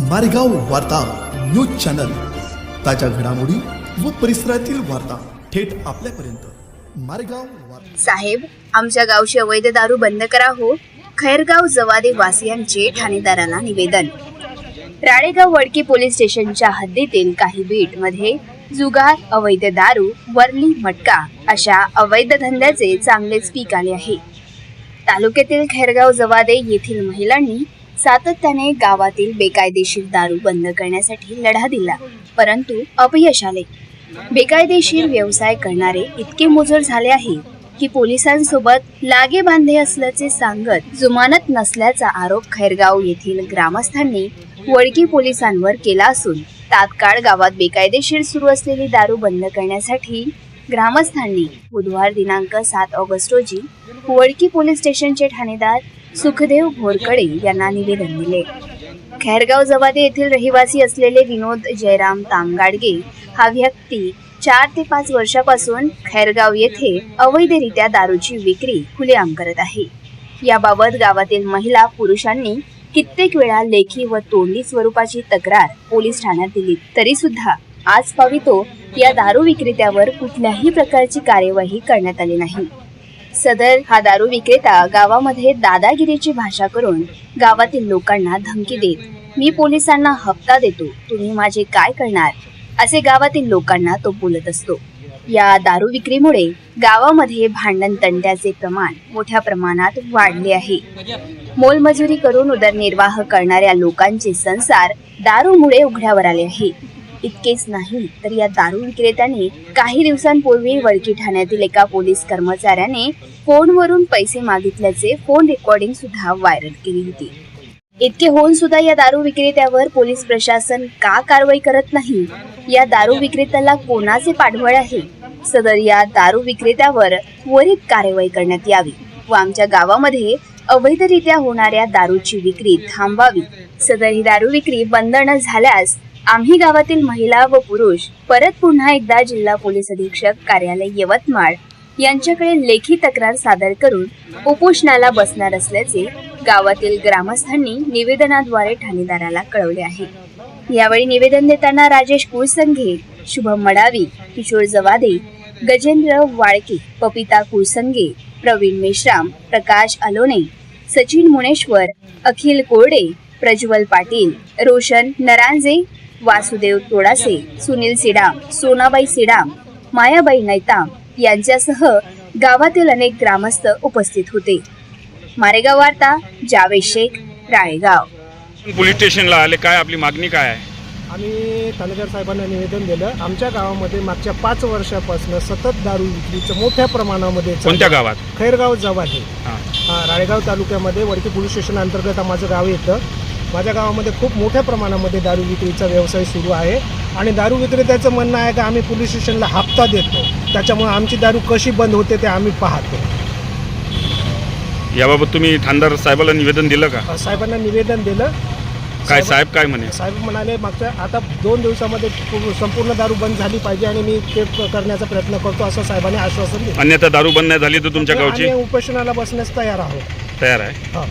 मारेगाव वार्ता news channel. ताज्या घडामोडी व परिसरातील वार्ता थेट आपल्यापर्यंत. मारेगाव साहेब आमच्या गावची अवैध दारू बंद करा हो. खैरगाव जवादे वासियांचे ठाणेदारांना निवेदन. राळेगाव वडकी पोलीस स्टेशनच्या हद्दीतील काही बीटमध्ये जुगार अवैध दारू वरली मटका अशा अवैध धंद्याचे चांगलेच पीक आले आहे. तालुक्यातील खैरगाव जवादे येथील महिलांनी सातत्याने गावातील बेकायदेशीर दारू बंद करण्यासाठी लढा दिला परंतु अपयश आले बेकायदेशीर व्यवसाय करणारे इतके मुजोर झाले आहे की पोलिसांसोबत लागे बांधे असल्याचे सांगत जुमानत नसल्याचा आरोप खैरगाव येथील ग्रामस्थांनी वडकी पोलिसांवर केला असून तात्काळ गावात बेकायदेशीर सुरू असलेली दारू बंद करण्यासाठी ग्रामस्थांनी बुधवार दिनांक सात ऑगस्ट रोजी वडकी पोलीस स्टेशनचे ठाणेदार सुखदेव भोरकडे यांना निवेदन दिले. खैरगाव जवादे येथील रहिवासी असलेले विनोद जयराम तामगाडगे हा व्यक्ती चार ते पाच वर्षापासून खैरगाव येथे अवैधरित्या दारूची विक्री खुलेआम करत आहे. याबाबत गावातील महिला पुरुषांनी कित्येक वेळा लेखी व तोंडी स्वरूपाची तक्रार पोलीस ठाण्यात दिली. तरी सुद्धा आज पावितो या दारू विक्रेत्यावर कुठल्याही प्रकारची कार्यवाही करण्यात आली नाही. सदर हा दारू विक्रेता गावामध्ये दादागिरीची भाषा करून गावातील लोकांना धमकी देत मी पोलिसांना हप्ता देतो तुम्ही माझे काय करणार? असे गावातील लोकांना तो बोलत असतो. या दारू विक्रीमुळे गावामध्ये भांडण तंट्याचे प्रमाण मोठ्या प्रमाणात वाढले आहे. मोलमजुरी करून उदरनिर्वाह करणाऱ्या लोकांचे संसार दारूमुळे उघड्यावर आले आहे. इतकेच नाही तर या दारू विक्रेत्याने काही दिवसांपूर्वी वडकी ठाण्यातील एका पोलीस कर्मचाऱ्याने फोनवरून पैसे मागितल्याचे फोन रेकॉर्डिंग सुद्धा व्हायरल केली होती. इतके होऊन सुद्धा या दारू विक्रेत्यावर पोलीस प्रशासन का कारवाई करत नाही? या दारू विक्रेत्याला कोणाचे पाठबळ आहे? सदर या दारू विक्रेत्यावर त्वरित कारवाई करण्यात यावी व आमच्या गावामध्ये अवैधरित्या होणाऱ्या दारूची विक्री थांबवावी. सदर ही दारू विक्री बंद न झाल्यास आम्ही गावातील महिला व पुरुष परत पुन्हा एकदा जिल्हा पोलीस अधीक्षक कार्यालय यवतमाळ यांच्याकडे लेखी तक्रार सादर करून उपोषणाला बसणार असल्याचे गावातील ग्रामस्थांनी निवेदनाद्वारे ठाणेदाराला कळवले आहे. यावेळी निवेदन देताना राजेश कुळसंघे शुभम मडावी किशोर जवादे गजेंद्र वाळके पपिता कुळसंगे प्रवीण मेश्राम प्रकाश अलोने सचिन मुनेश्वर अखिल कोरडे प्रज्वल पाटील रोशन नरांजे वासुदेव तोडासे सुनील सिडाम सोनाबाई सिडाम मायाबाई नैताम यांच्यासह गावातील अनेक ग्रामस्थ उपस्थित होते. मारेगाव वार्ता जावेद शेख राळेगाव पोलीस स्टेशनला आले काय आपली मागणी काय आहे? आम्ही ठाणेदार साहेबांना निवेदन दिलं. आमच्या गावामध्ये मागच्या पाच वर्षापासून सतत दारू विक्रीचं मोठ्या प्रमाणामध्ये कोणत्या. गावात? खैरगाव जवाहे राळेगाव तालुक्यामध्ये वडकी पोलीस स्टेशन अंतर्गत माझं गाव येतं. माझ्या गावामध्ये खूप मोठ्या प्रमाणामध्ये दारू विक्रीचा व्यवसाय सुरू आहे. आणि दारू विक्रेत्याचं म्हणणं आहे की आम्ही पोलीस स्टेशनला हप्ता देतो. त्याच्यामुळे आमची दारू कशी बंद होते ते आम्ही पाहतो. याबाबत तुम्ही ठाणदार साहेबाला निवेदन दिलं का? साहेबांना निवेदन दिलं. काय साहेब काय म्हणे? साहेब म्हणाले मागच्या आता दोन दिवसामध्ये संपूर्ण दारू बंद झाली पाहिजे आणि मी ते करण्याचा प्रयत्न करतो असं साहेबांनी आश्वासन दिलं. अन्यथा दारू बंद नाही झाली तर तुमच्या गावची? उपोषणाला बसण्यास तयार आहोत. तयार आहे. हा.